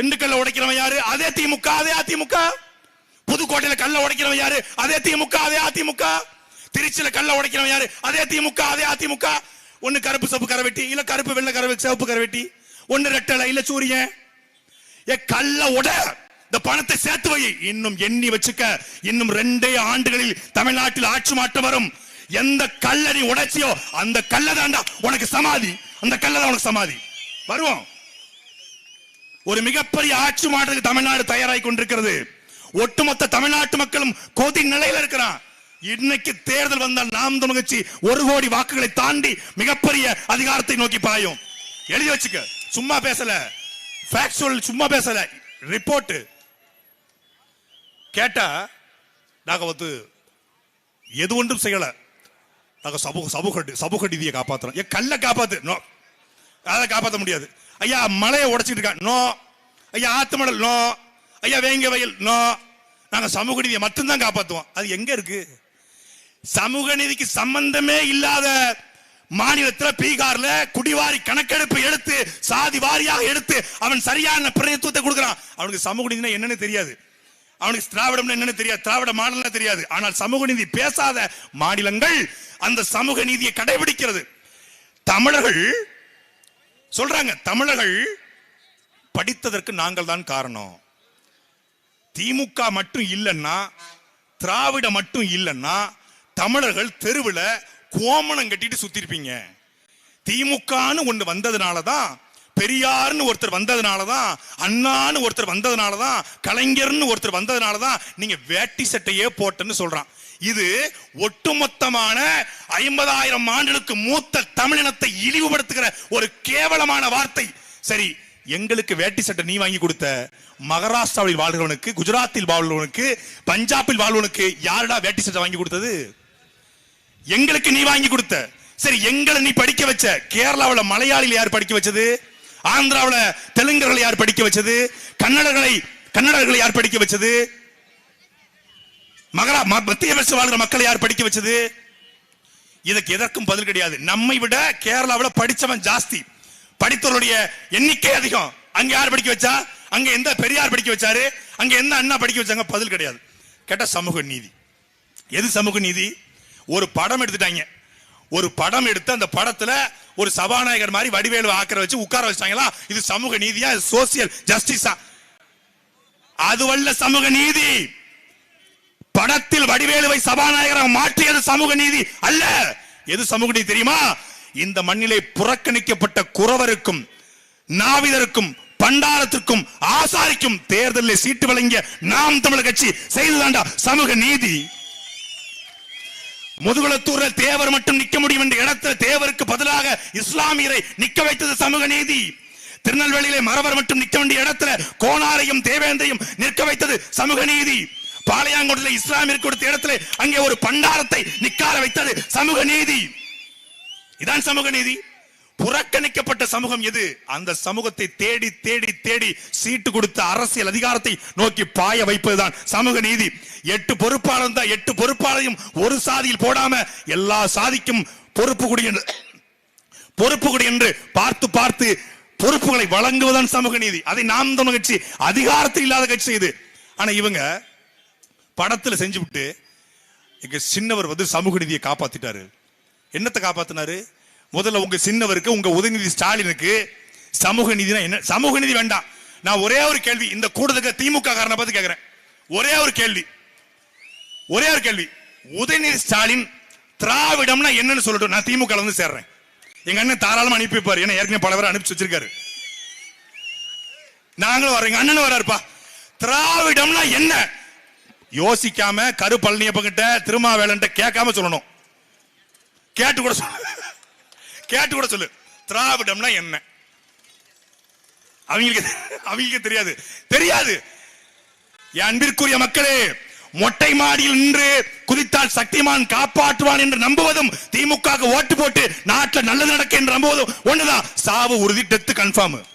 திண்டுக்கல்ல உடைக்கிறவன் யாரு? அதே திமுக அதே அதிமுக. புதுக்கோட்டையில கல்ல உடைக்கிறவன் யாரு? அதே திமுக அதே அதிமுக. திருச்சியில கல்ல உடைக்கிறவன் யாரு? அதே திமுக அதே அதிமுக. ஒன்னு கருப்பு சப்பு கரை வெட்டி. இல்ல கருப்பு வெள்ளை கரை சிவப்பு கரை வெட்டி. ரெட்டலை இல்ல சூரியன். ஏ கல்ல உட. இந்த பணத்தை சேர்த்து வை. இன்னும் எண்ணி வச்சுக்க. இன்னும் ரெண்டே ஆண்டுகளில் தமிழ்நாட்டில் ஆட்சி மாற்றம் வரும். எந்த கல்ல நீ உடைச்சியோ அந்த கல்ல தாண்டா உனக்கு சமாதி. அந்த கல்ல தான் உனக்கு சமாதி. வருவோம். ஒரு மிகப்பெரிய ஆட்சி மாற்றத்துக்கு தமிழ்நாடு தயாராகி கொண்டிருக்கிறது. ஒட்டுமொத்த தமிழ்நாட்டு மக்களும் கொதி நிலையில் இருக்கிறான். இன்னைக்கு தேர்தல் வந்தால் நாம் தமிழ் கட்சி ஒரு கோடி வாக்குகளை தாண்டி மிகப்பெரிய அதிகாரத்தை நோக்கி பாயும். எழுதி வச்சுக்க. சும்மா பேசல. ஃபேக்சுவல் சும்மா பேசல. ரிப்போர்ட் கேட்டா நாங்க வந்து எது ஒன்றும் செய்யல. நாங்க சமூக சமூக சமூக நீதியை காப்பாத்துறோம். கல்லை காப்பாத்து. நோ. அதை காப்பாற்ற முடியாது. ஐயா மலையை உடைச்சிட்டு இருக்கா? நோ. ஐயா ஆத்து மடல் நோ. ஐயா வேங்க வயல் நோ. நாங்கள் சமூக நீதியை மட்டும்தான் காப்பாற்றுவோம் அது எங்க இருக்கு? சமூக நீதிக்கு சம்பந்தமே இல்லாத மாநிலத்தில் பீகார்ல குடிவாரி கணக்கெடுப்பு எடுத்து சாதி வாரியாக எடுத்து அவன் சரியான பிரதித்துவத்தை கொடுக்குறான். அவனுக்கு சமூக நீதினா என்னன்னு தெரியாது. அவனுக்கு திராவிடம் என்னன்னு தெரியாது. திராவிட மாடல் தெரியாது. ஆனால் சமூக நீதி பேசாத மாநிலங்கள் அந்த சமூக நீதியை கடைபிடிக்கிறது. தமிழர்கள் சொல்றாங்க தமிழர்கள் படித்ததற்கு நாங்கள் தான் காரணம். திமுக மட்டும் இல்லைன்னா திராவிட மட்டும் இல்லைன்னா தமிழர்கள் தெருவில் கோமணம் கட்டிட்டு சுத்திருப்பீங்க. திமுகன்னு ஒன்று வந்ததுனால தான் பெரியார்னு ஒருத்தர் வந்ததுனால தான் அண்ணான்னு ஒருத்தர் வந்ததுனால தான் கலைஞர்னு ஒருத்தர் வந்ததுனால தான் நீங்கள் வேட்டி சட்டையே போட்டேன்னு சொல்கிறான் இது ஒட்டுமொத்தமான ஐம்பதாயிரம் ஆண்டுகளுக்கு மூத்த தமிழினத்தை இழிவுபடுத்துகிற ஒரு கேவலமான வார்த்தை. சரி எங்களுக்கு வேட்டி சட்டை நீ வாங்கி கொடுத்த மகாராஷ்டிராவில் வாழ்கிறவனுக்கு குஜராத்தில் வாழ்கிறவனுக்கு பஞ்சாபில் வாழ்வனுக்கு யாருடா வேட்டி சட்டை வாங்கி கொடுத்தது? எங்களுக்கு நீ வாங்கி கொடுத்த. சரி எங்களை நீ படிக்க வச்ச கேரளாவில் மலையாளியில் யார் படிக்க வச்சது? ஆந்திராவுல தெலுங்கர்களை யார் படிக்க வச்சது? கன்னடர்களை கன்னடர்களை யார் படிக்க வச்சது? மகரா ம- மத்திய பிரதேச வாழ்கிற மக்களை யார் படிக்க வச்சது? இதுக்கு எதற்கும் பதில் கிடையாது. நம்மை விட கேரளாவுல படிச்சவன் ஜாஸ்தி. படித்தவருடைய எண்ணிக்கை அதிகம். அங்க யார் படிக்க வச்சா? அங்க எந்த பெரியார் படிக்க வச்சாரு? அங்க எந்த அண்ணா படிக்க வச்சாங்க? பதில் கிடையாது. கேட்ட சமூக நீதி. எது சமூக நீதி? ஒரு படம் எடுத்துட்டாங்க. ஒரு படம் எடுத்து அந்த படத்துல ஒரு சபாநாயகர் மாதிரி வடிவேலு ஆக்கிற வச்சு உட்கார வச்சாங்களா இது சமூக நீதியா? சோசியல் ஜஸ்டிஸா அதுவல்ல சமூக நீதி. படத்தில் வடிவேலுவை சபாநாயகராக மாற்றியது சமூக நீதி அல்ல. எது சமூக நீதி தெரியுமா? இந்த மண்ணிலே புறக்கணிக்கப்பட்ட குறவருக்கும் நாவிதருக்கும் பண்டாரத்திற்கும் ஆசாரிக்கும் தேர்தலில் சீட்டு வழங்கிய நாம் தமிழர் கட்சி செய்துதாண்டா சமூக நீதி. முதுகுளத்தூர்ல தேவர் மட்டும் நிக்க முடியும் என்ற இடத்துல தேவருக்கு பதிலாக இஸ்லாமியரை நிக்க வைத்தது சமூக நீதி. திருநெல்வேலியிலே மரவர் மட்டும் நிக்க வேண்டிய இடத்துல கோனாரையும் தேவேந்திரையும் நிற்க வைத்தது சமூக நீதி. பாளையாங்கோட்டில் இஸ்லாமியர் கொடுத்த இடத்துல அங்கே ஒரு பண்டாரத்தை நிக்கார வைத்தது சமூக நீதி. இதான் சமூக நீதி. புறக்கணிக்கப்பட்ட சமூகம் எது? அந்த சமூகத்தை தேடி தேடி தேடி சீட்டு கொடுத்த அரசியல் அதிகாரத்தை நோக்கி பாய வைப்பதுதான் சமூக நீதி. எட்டு பொறுப்பாளர் தான். எட்டு பொறுப்பாளையும் ஒரு சாதியில் போடாம எல்லா சாதிக்கும் பொறுப்பு குடி என்று பொறுப்பு குடி என்று பார்த்து பார்த்து பொறுப்புகளை வழங்குவதன் சமூக நீதி. அதை நாம் தமிழ் கட்சி அதிகாரத்தில் இல்லாத கட்சி இது. ஆனா இவங்க படத்துல செஞ்சு விட்டு எங்க சின்னவர் வந்து சமூக நீதியை காப்பாத்திட்டாரு. என்னத்தை காப்பாத்தினாரு? முதல்ல உங்க சின்னவருக்கு உங்க உதயநிதி ஸ்டாலினுக்கு சமூக நீதினா என்ன? சமூக நீதி வேண்டாம். நான் ஒரே ஒரு கேள்வி இந்த கூடுதலுக்கு திமுக காரனை பார்த்து கேட்கிறேன் ஒரே ஒரு கேள்வி. ஒரே ஒரு கேள்வி. உதயநிதி ஸ்டாலின் திராவிடம்னா என்னன்னு சொல்லட்டும். நான் திமுக வந்து சேர்றேன். எங்க அண்ணன் தாராளமா அனுப்பி வைப்பாரு. ஏன்னா ஏற்கனவே பல பேரை அனுப்பிச்சு வச்சிருக்காரு. நாங்களும் வரோம் எங்க அண்ணனும் வராருப்பா திராவிடம்னா என்ன? யோசிக்காம கரு பழனியப்ப கிட்ட திருமாவேலன்ட்ட கேட்காம சொல்லணும். கேட்டு கூட சொல்லு. கேட்டு கூட சொல்லு. திராவிடம்னா என்ன? அவங்களுக்கு அவங்களுக்கு தெரியாது. தெரியாது. என் அன்பிற்குரிய மக்களே மொட்டை மாடியில் நின்று குதித்தால் சக்திமான் காப்பாற்றுவான் என்று நம்புவதும் திமுக ஓட்டு போட்டு நாட்டில் நல்லது நடக்க என்று நம்புவதும் ஒண்ணுதான். சாவு உறுதி டெத்து கன்ஃபார்ம்